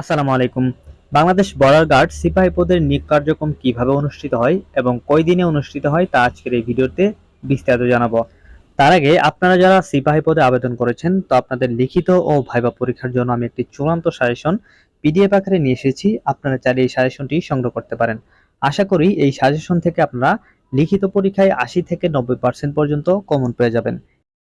আসসালামু আলাইকুম। Bangladesh border guard সিপাহী পদের নিয়োগ কার্যক্রম কীভাবে অনুষ্ঠিত হয় এবং কয় দিনে অনুষ্ঠিত হয় তা আজকের এই ভিডিওতে বিস্তারিত জানাব। তার আগে আপনারা যারা সিপাহী পদে আবেদন করেছেন, তো আপনাদের লিখিত ও ভাইবা পরীক্ষার জন্য আমি একটি চূড়ান্ত সাজেশন পিডিএফ আকারে নিয়ে এসেছি। আপনারা চাইলে এই সাজেশনটি সংগ্রহ করতে পারেন। আশা করি এই সাজেশন থেকে আপনারা লিখিত পরীক্ষায় আশি থেকে নব্বই পার্সেন্ট পর্যন্ত কমন পেয়ে যাবেন।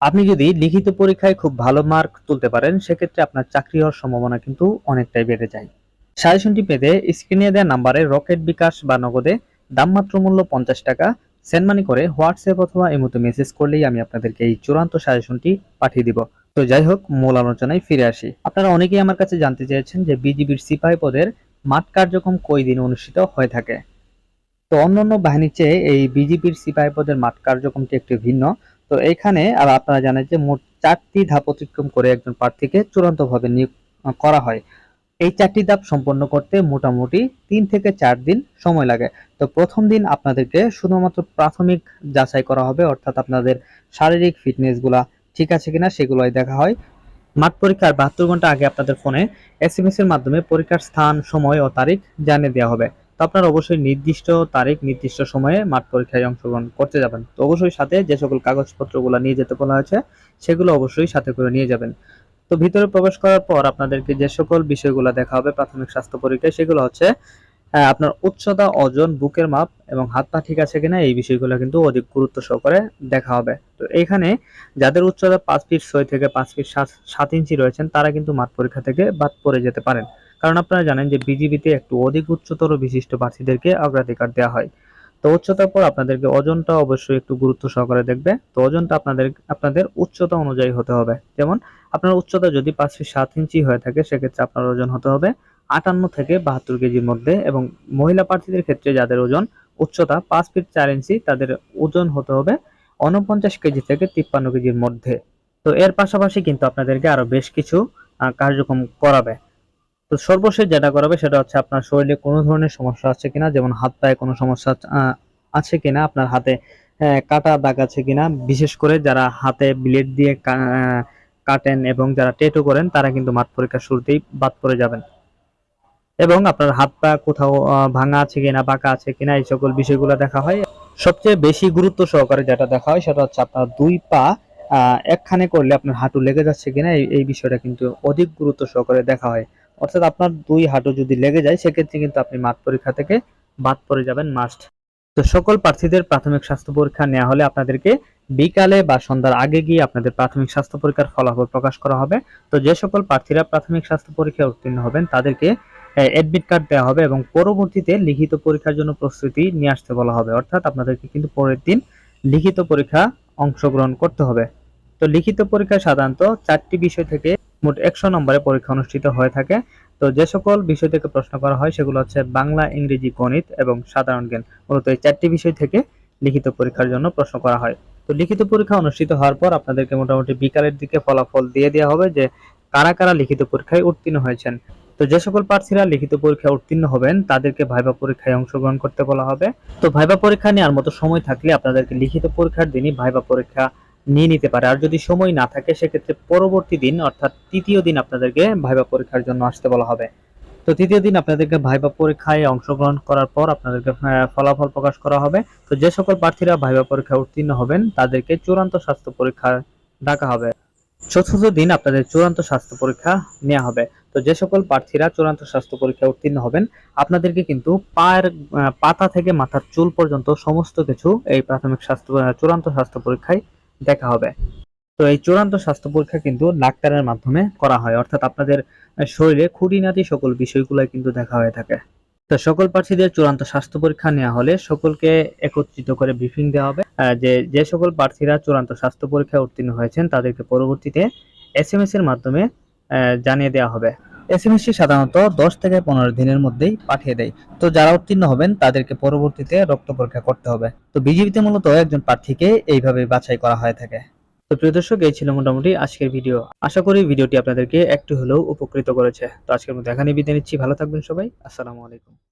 আপনি যদি লিখিত পরীক্ষায় খুব ভালো মার্ক তুলতে পারেন, সেক্ষেত্রে আপনার চাকরি হওয়ার সম্ভাবনা কিন্তু অনেকটাই বেড়ে যায়। সাজেশনটি পেতে স্ক্রিনে দেওয়া নাম্বারে রকেট বিকাশ বা নগদে দাম মাত্র মূল্য পঞ্চাশ টাকা সেন্ড মানি করে হোয়াটসঅ্যাপ অথবা এমতো মেসেজ করলেই আমি আপনাদেরকে এই চূড়ান্ত সাজেশনটি পাঠিয়ে দিব। তো যাই হোক, মূল আলোচনায় ফিরে আসি। আপনারা অনেকেই আমার কাছে জানতে চেয়েছেন যে বিজিবির সিপাহী পদের মাঠ কার্যক্রম কই দিন অনুষ্ঠিত হয়ে থাকে? তো অন্যান্য বাহিনীর চেয়ে এই বিজিবির সিপাহী পদের মাঠ কার্যক্রমটি একটু ভিন্ন। তো এখানে আর আপনারা জানেন যে মোট চারটি ধাপ অতিক্রম করে একজন প্রার্থীকে চূড়ান্তভাবে নিয়োগ করা হয়। এই চারটি ধাপ সম্পন্ন করতে মোটামুটি তিন থেকে চার দিন সময় লাগে। তো প্রথম দিন আপনাদেরকে শুধুমাত্র প্রাথমিক যাচাই করা হবে, অর্থাৎ আপনাদের শারীরিক ফিটনেসগুলা ঠিক আছে কিনা সেগুলোই দেখা হয়। মাঠ পরীক্ষার বাহাত্তর ঘণ্টা আগে আপনাদের ফোনে এস এর মাধ্যমে পরীক্ষার স্থান, সময় ও তারিখ জানিয়ে দেওয়া হবে। তো আপনারা অবশ্যই নির্দিষ্ট তারিখ, নির্দিষ্ট সময়ে মাঠ পরীক্ষায় অংশগ্রহণ করতে যাবেন। তো অবশ্যই সাথে যে সকল কাগজপত্রগুলো নিয়ে যেতে বলা হয়েছে, সেগুলো অবশ্যই সাথে করে নিয়ে যাবেন। তো ভিতরে প্রবেশ করার পর আপনাদেরকে যে সকল বিষয়গুলো দেখা হবে, প্রাথমিক স্বাস্থ্য পরীক্ষায় সেগুলো হচ্ছে আপনার উচ্চতা, ওজন, বুকের মাপ এবং হাত পা ঠিক আছে কিনা, এই বিষয়গুলো কিন্তু অধিক গুরুত্ব সহকারে দেখা হবে। তো এখানে যাদের উচ্চতা পাঁচ ফিট ছয় থেকে পাঁচ ফিট সাত ইঞ্চি রয়েছেন, তারা কিন্তু মাঠ পরীক্ষা থেকে বাদ পড়ে যেতে পারেন। কারণ আপনারা জানেন যে বিজিবিতে একটু অধিক উচ্চতর বিশিষ্ট প্রার্থীদেরকে অগ্রাধিকার দেওয়া হয়। তো উচ্চতার পর আপনাদেরকে ওজনটা অবশ্যই একটু গুরুত্ব সহকারে দেখবে। তো ওজনটা আপনাদের আপনাদের উচ্চতা অনুযায়ী হতে হবে। যেমন, আপনার উচ্চতা যদি পাঁচ ফিট সাত ইঞ্চি হয়ে থাকে, সেক্ষেত্রে আপনার ওজন হতে হবে আটান্ন থেকে বাহাত্তর কেজির মধ্যে এবং মহিলা প্রার্থীদের ক্ষেত্রে যাদের ওজন উচ্চতা পাঁচ ফিট চার ইঞ্চি, তাদের ওজন হতে হবে উনপঞ্চাশ কেজি থেকে তিপ্পান্ন কেজির মধ্যে। তো এর পাশাপাশি কিন্তু আপনাদেরকে আরও বেশ কিছু কার্যক্রম করাবে। তো সর্বশেষ যেটা করাবে সেটা হচ্ছে আপনার শরীরে কোনো ধরনের সমস্যা আছে কিনা, যেমন হাত পায়ে কোনো সমস্যা আছে কিনা, আপনার হাতে কাটা দাগ আছে কিনা, বিশেষ করে যারা হাতে ব্লেড দিয়ে কাটেন এবং যারা টেটু করেন, তারা কিন্তু মাঠ পরীক্ষার শুরুতেই বাদ পড়ে যাবেন। এবং আপনার হাত পা কোথাও ভাঙা আছে কিনা, বাঁকা আছে কিনা, এই সকল বিষয়গুলো দেখা হয়। সবচেয়ে বেশি গুরুত্ব সহকারে যেটা দেখা হয়, সেটা হচ্ছে আপনার দুই পা একখানে করলে আপনার হাঁটু লেগে যাচ্ছে কিনা এই বিষয়টা কিন্তু অধিক গুরুত্ব সহকারে দেখা হয়। অর্থাৎ আপনার দুই হাঁটু যদি লেগে যায়, সেক্ষেত্রে কিন্তু আপনি মাঠ পরীক্ষা থেকে বাদ পড়ে যাবেন মাস্ট তো সকল প্রার্থীদের প্রাথমিক স্বাস্থ্য পরীক্ষা নেওয়া হলে আপনাদেরকে বিকালে বা সন্ধ্যার আগে গিয়ে আপনাদের প্রাথমিক স্বাস্থ্য পরীক্ষার ফলাফল প্রকাশ করা হবে। তো যে সকল প্রার্থীরা প্রাথমিক স্বাস্থ্য পরীক্ষায় উত্তীর্ণ হবেন, তাদেরকে অ্যাডমিট কার্ড দেওয়া হবে এবং পরবর্তীতে লিখিত পরীক্ষার জন্য প্রস্তুতি নিয়ে আসতে বলা হবে। অর্থাৎ আপনাদেরকে কিন্তু পরের দিন লিখিত পরীক্ষা অংশগ্রহণ করতে হবে। তো লিখিত পরীক্ষা সাধারণত চারটি বিষয় থেকে মোট একশো নম্বরে পরীক্ষা অনুষ্ঠিত হয়ে থাকে। তো যে সকল বিষয় থেকে প্রশ্ন করা হয়, সেগুলো হচ্ছে বাংলা, ইংরেজি, গণিত এবং সাধারণ জ্ঞান। মূলত এই চারটি বিষয় থেকে লিখিত পরীক্ষার জন্য প্রশ্ন করা হয়। তো লিখিত পরীক্ষা অনুষ্ঠিত হওয়ার পর আপনাদেরকে মোটামুটি বিকালের দিকে ফলাফল দিয়ে দেওয়া হবে যে কারা কারা লিখিত পরীক্ষায় উত্তীর্ণ হয়েছেন। তো যে সকল প্রার্থীরা লিখিত পরীক্ষায় উত্তীর্ণ হবেন, তাদেরকে ভাইবা পরীক্ষায় অংশগ্রহণ করতে বলা হবে। তো ভাইবা পরীক্ষা নেওয়ার মতো সময় থাকলে আপনাদেরকে লিখিত পরীক্ষার দিনই ভাইবা পরীক্ষা নিয়ে নিতে পারে। আর যদি সময় না থাকে, সেক্ষেত্রে পরবর্তী দিন, অর্থাৎ তৃতীয় দিন আপনাদেরকে ভাইবা পরীক্ষার জন্য আসতে বলা হবে। তো তৃতীয় দিন আপনাদেরকে ভাইবা পরীক্ষায় অংশগ্রহণ করার পর আপনাদেরকে ফলাফল প্রকাশ করা হবে। তো যে সকল প্রার্থীরা ভাইবা পরীক্ষায় উত্তীর্ণ হবেন, তাদেরকে চূড়ান্ত স্বাস্থ্য পরীক্ষা ডাকা হবে। চতুর্থ দিন আপনাদের চূড়ান্ত স্বাস্থ্য পরীক্ষা নেওয়া হবে। তো যে সকল প্রার্থীরা চূড়ান্ত স্বাস্থ্য পরীক্ষায় উত্তীর্ণ হবেন, আপনাদেরকে কিন্তু পায়ের পাতা থেকে মাথার চুল পর্যন্ত সমস্ত কিছু এই প্রাথমিক স্বাস্থ্য চূড়ান্ত স্বাস্থ্য পরীক্ষায় দেখা হবে। তো এই চূড়ান্ত স্বাস্থ্য পরীক্ষা কিন্তু ডাক্তারের মাধ্যমে করা হয়। অর্থাৎ আপনাদের শরীরে খুঁটিনাটি সকল বিষয়গুলোই কিন্তু দেখা হয়ে থাকে। তো সকল প্রার্থীদের চূড়ান্ত স্বাস্থ্য পরীক্ষা নেওয়া হলে সকলকে একত্রিত করে ব্রিফিং দেওয়া হবে। যে যে সকল প্রার্থীরা চূড়ান্ত স্বাস্থ্য পরীক্ষায় উত্তীর্ণ হয়েছেন, তাদেরকে পরবর্তীতে এস এম এর মাধ্যমে জানিয়ে দেওয়া হবে। এস সাধারণত দশ থেকে পনেরো দিনের মধ্যেই পাঠিয়ে দেয়। তো যারা উত্তীর্ণ হবেন, তাদেরকে পরবর্তীতে রক্ত পরীক্ষা করতে হবে। তো বিজেপিতে মূলত একজন প্রার্থীকে এইভাবে বাছাই করা হয়ে থাকে। তো প্রিয় দর্শক, এই ছিল মোটামুটি আজকের ভিডিও। আশা করি ভিডিওটি আপনাদেরকে একটু হলেও উপকৃত করেছে। তো আজকের মধ্যে এখানে বিদায় নিচ্ছি। ভালো থাকবেন সবাই। আসসালামু আলাইকুম।